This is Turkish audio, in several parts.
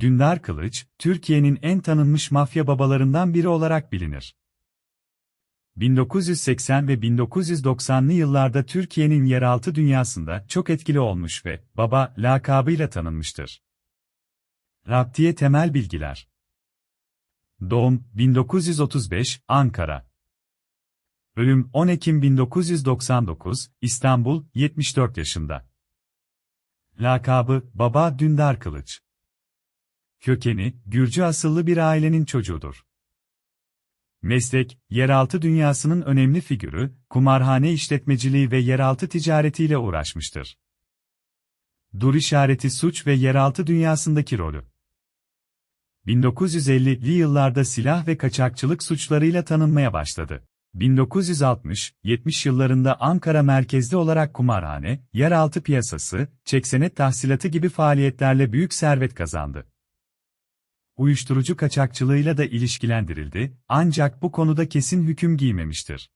Dündar Kılıç, Türkiye'nin en tanınmış mafya babalarından biri olarak bilinir. 1980 ve 1990'lı yıllarda Türkiye'nin yeraltı dünyasında çok etkili olmuş ve baba lakabıyla tanınmıştır. Raptiye temel bilgiler. Doğum 1935 Ankara. Ölüm 10 Ekim 1999 İstanbul 74 yaşında. Lakabı Baba Dündar Kılıç. Kökeni Gürcü asıllı bir ailenin çocuğudur. Meslek, yeraltı dünyasının önemli figürü, kumarhane işletmeciliği ve yeraltı ticaretiyle uğraşmıştır. Dur işareti suç ve yeraltı dünyasındaki rolü. 1950'li yıllarda silah ve kaçakçılık suçlarıyla tanınmaya başladı. 1960-70 yıllarında Ankara merkezli olarak kumarhane, yeraltı piyasası, çeksenet tahsilatı gibi faaliyetlerle büyük servet kazandı uyuşturucu kaçakçılığıyla da ilişkilendirildi, ancak bu konuda kesin hüküm giymemiştir.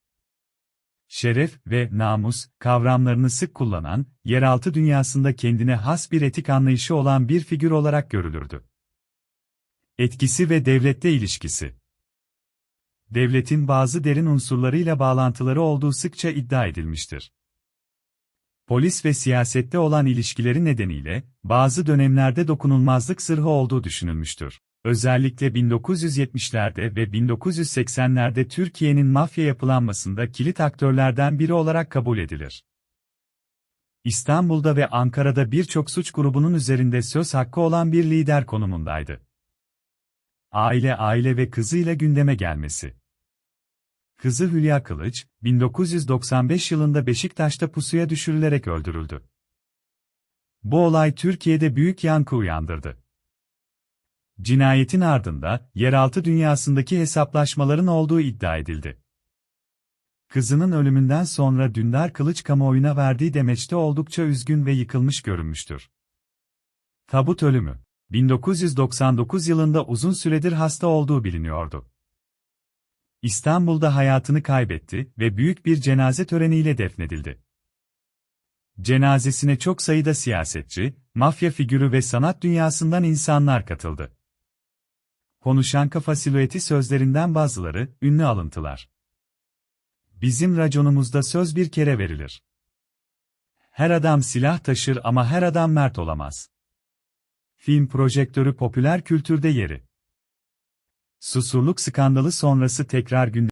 Şeref ve namus kavramlarını sık kullanan, yeraltı dünyasında kendine has bir etik anlayışı olan bir figür olarak görülürdü. Etkisi ve devlette ilişkisi Devletin bazı derin unsurlarıyla bağlantıları olduğu sıkça iddia edilmiştir. Polis ve siyasette olan ilişkileri nedeniyle, bazı dönemlerde dokunulmazlık sırrı olduğu düşünülmüştür. Özellikle 1970'lerde ve 1980'lerde Türkiye'nin mafya yapılanmasında kilit aktörlerden biri olarak kabul edilir. İstanbul'da ve Ankara'da birçok suç grubunun üzerinde söz hakkı olan bir lider konumundaydı. Aile aile ve kızıyla gündeme gelmesi. Kızı Hülya Kılıç, 1995 yılında Beşiktaş'ta pusuya düşürülerek öldürüldü. Bu olay Türkiye'de büyük yankı uyandırdı. Cinayetin ardında, yeraltı dünyasındaki hesaplaşmaların olduğu iddia edildi. Kızının ölümünden sonra Dündar Kılıç kamuoyuna verdiği demeçte oldukça üzgün ve yıkılmış görünmüştür. Tabut ölümü 1999 yılında uzun süredir hasta olduğu biliniyordu. İstanbul'da hayatını kaybetti ve büyük bir cenaze töreniyle defnedildi. Cenazesine çok sayıda siyasetçi, mafya figürü ve sanat dünyasından insanlar katıldı. Konuşan kafa silüeti sözlerinden bazıları, ünlü alıntılar. Bizim raconumuzda söz bir kere verilir. Her adam silah taşır ama her adam mert olamaz. Film projektörü popüler kültürde yeri. Susurluk skandalı sonrası tekrar gündeme